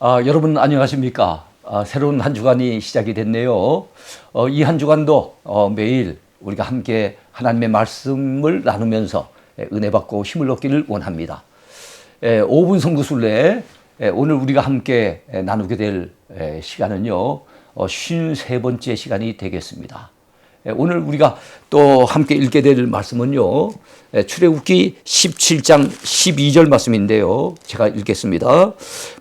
아, 여러분 안녕하십니까? 아, 새로운 한 주간이 시작이 됐네요. 어, 이 한 주간도 어, 매일 우리가 함께 하나님의 말씀을 나누면서 예, 은혜 받고 힘을 얻기를 원합니다. 예, 5분 성구순례 예, 오늘 우리가 함께 예, 나누게 될 예, 시간은요. 어, 53번째 시간이 되겠습니다. 예, 오늘 우리가 또 함께 읽게 될 말씀은요. 예, 출애굽기 17장 12절 말씀인데요. 제가 읽겠습니다.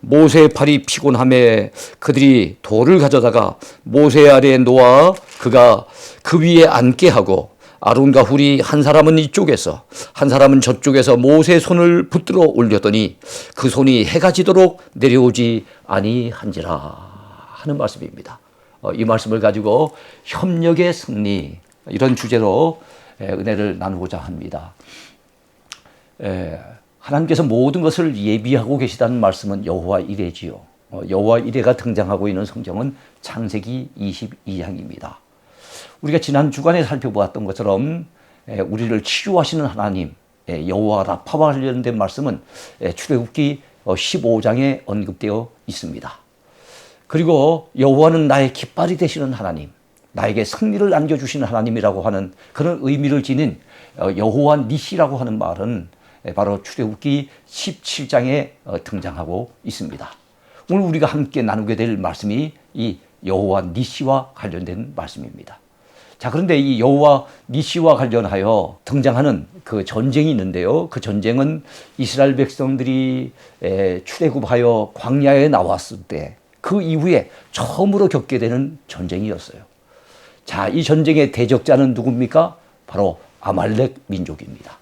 모세의 팔이 피곤함에 그들이 돌을 가져다가 모세 아래에 놓아 그가 그 위에 앉게 하고 아론과 훌이 한 사람은 이쪽에서 한 사람은 저쪽에서 모세의 손을 붙들어 올렸더니 그 손이 해가 지도록 내려오지 아니한지라 하는 말씀입니다. 어, 이 말씀을 가지고 협력의 승리 이런 주제로 에, 은혜를 나누고자 합니다. 에, 하나님께서 모든 것을 예비하고 계시다는 말씀은 여호와 이레지요. 어, 여호와 이레가 등장하고 있는 성경은 창세기 22장입니다. 우리가 지난 주간에 살펴보았던 것처럼 에, 우리를 치유하시는 하나님 에, 여호와 라파와 관련된 말씀은 에, 출애굽기 15장에 언급되어 있습니다. 그리고 여호와는 나의 깃발이 되시는 하나님, 나에게 승리를 안겨주시는 하나님이라고 하는 그런 의미를 지닌 어, 여호와 니시라고 하는 말은 바로 출애굽기 17장에 어, 등장하고 있습니다. 오늘 우리가 함께 나누게 될 말씀이 이 여호와 니시와 관련된 말씀입니다. 자, 그런데 이 여호와 니시와 관련하여 등장하는 그 전쟁이 있는데요. 그 전쟁은 이스라엘 백성들이 출애굽하여 광야에 나왔을 때 그 이후에 처음으로 겪게 되는 전쟁이었어요. 자, 이 전쟁의 대적자는 누굽니까? 바로 아말렉 민족입니다.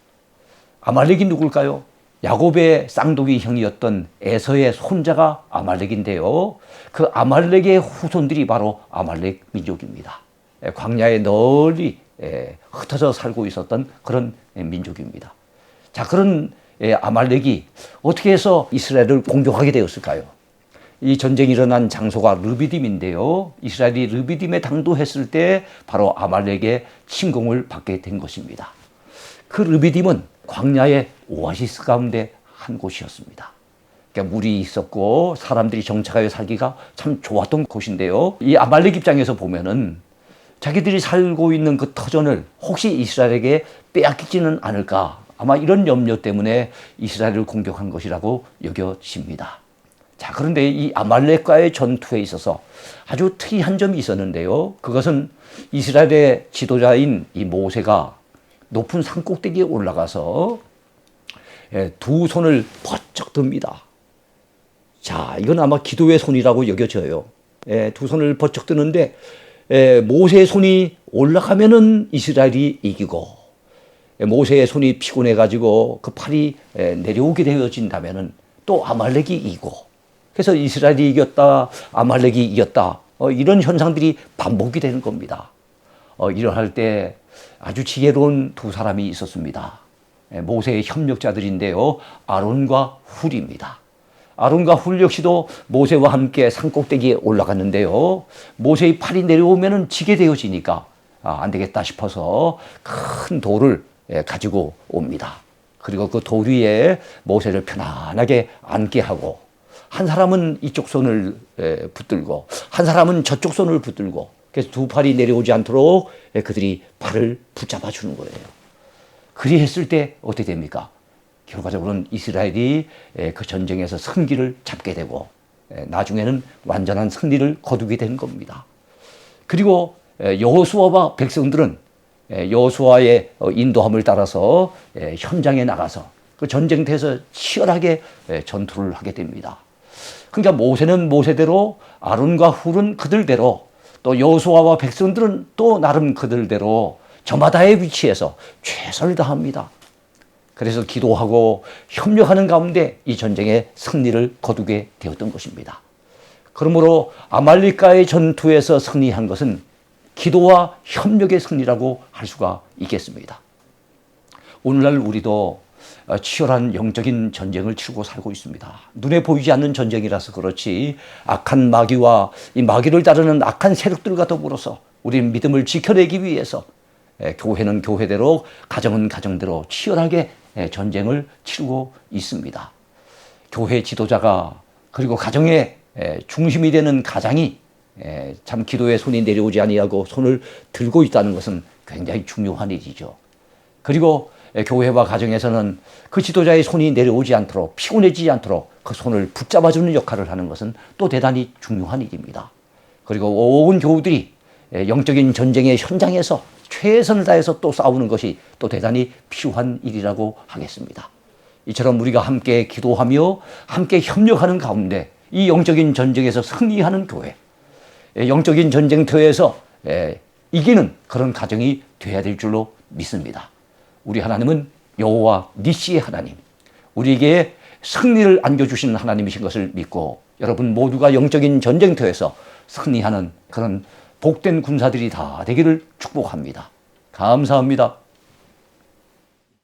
아말렉이 누굴까요? 야곱의 쌍둥이 형이었던 에서의 손자가 아말렉인데요. 그 아말렉의 후손들이 바로 아말렉 민족입니다. 광야에 널리 흩어져 살고 있었던 그런 민족입니다. 자, 그런 아말렉이 어떻게 해서 이스라엘을 공격하게 되었을까요? 이 전쟁이 일어난 장소가 르비딤인데요. 이스라엘이 르비딤에 당도했을 때 바로 아말렉의 침공을 받게 된 것입니다. 그 르비딤은 광야의 오아시스 가운데 한 곳이었습니다. 그러니까 물이 있었고 사람들이 정착하여 살기가 참 좋았던 곳인데요. 이 아말렉 입장에서 보면은 자기들이 살고 있는 그 터전을 혹시 이스라엘에게 빼앗기지는 않을까 아마 이런 염려 때문에 이스라엘을 공격한 것이라고 여겨집니다. 자, 그런데 이 아말렉과의 전투에 있어서 아주 특이한 점이 있었는데요. 그것은 이스라엘의 지도자인 이 모세가 높은 산 꼭대기에 올라가서 예, 두 손을 번쩍 듭니다. 자, 이건 아마 기도의 손이라고 여겨져요. 예, 두 손을 번쩍 드는데 예, 모세의 손이 올라가면은 이스라엘이 이기고 모세의 손이 피곤해 가지고 그 팔이 내려오게 되어진다면은 또 아말렉이 이기고 그래서 이스라엘이 이겼다, 아말렉이 이겼다. 어, 이런 현상들이 반복이 되는 겁니다. 어, 이러할 때 아주 지혜로운 두 사람이 있었습니다. 예, 모세의 협력자들인데요. 아론과 훌입니다. 아론과 훌 역시도 모세와 함께 산꼭대기에 올라갔는데요. 모세의 팔이 내려오면 지게 되어지니까 아, 안 되겠다 싶어서 큰 돌을 예, 가지고 옵니다. 그리고 그 돌 위에 모세를 편안하게 앉게 하고 한 사람은 이쪽 손을 붙들고 한 사람은 저쪽 손을 붙들고 그래서 두 팔이 내려오지 않도록 그들이 팔을 붙잡아 주는 거예요. 그리 했을 때 어떻게 됩니까? 결과적으로는 이스라엘이 그 전쟁에서 승기를 잡게 되고 나중에는 완전한 승리를 거두게 된 겁니다. 그리고 여호수아와 백성들은 여호수아의 어, 인도함을 따라서 현장에 나가서 그 전쟁터에서 치열하게 전투를 하게 됩니다. 그러니까 모세는 모세대로 아론과 훌은 그들대로 또 여호수아와 백성들은 또 나름 그들대로 저마다의 위치에서 최선을 다합니다. 그래서 기도하고 협력하는 가운데 이 전쟁의 승리를 거두게 되었던 것입니다. 그러므로 아말리카의 전투에서 승리한 것은 기도와 협력의 승리라고 할 수가 있겠습니다. 오늘날 우리도 어, 치열한 영적인 전쟁을 치르고 살고 있습니다. 눈에 보이지 않는 전쟁이라서 그렇지 악한 마귀와 이 마귀를 따르는 악한 세력들과 더불어서 우리 믿음을 지켜내기 위해서 교회는 교회대로 가정은 가정대로 치열하게 전쟁을 치르고 있습니다. 교회 지도자가 그리고 가정의 에, 중심이 되는 가장이 에, 참 기도에 손이 내려오지 아니하고 손을 들고 있다는 것은 굉장히 중요한 일이죠. 그리고 에, 교회와 가정에서는 그 지도자의 손이 내려오지 않도록 피곤해지지 않도록 그 손을 붙잡아주는 역할을 하는 것은 또 대단히 중요한 일입니다. 그리고 온 교우들이 에, 영적인 전쟁의 현장에서 최선을 다해서 또 싸우는 것이 또 대단히 필요한 일이라고 하겠습니다. 이처럼 우리가 함께 기도하며 함께 협력하는 가운데 이 영적인 전쟁에서 승리하는 교회, 에, 영적인 전쟁터에서 에, 이기는 그런 가정이 되어야 될 줄로 믿습니다. 우리 하나님은 여호와 니시의 하나님, 우리에게 승리를 안겨주시는 하나님이신 것을 믿고 여러분 모두가 영적인 전쟁터에서 승리하는 그런 복된 군사들이 다 되기를 축복합니다. 감사합니다.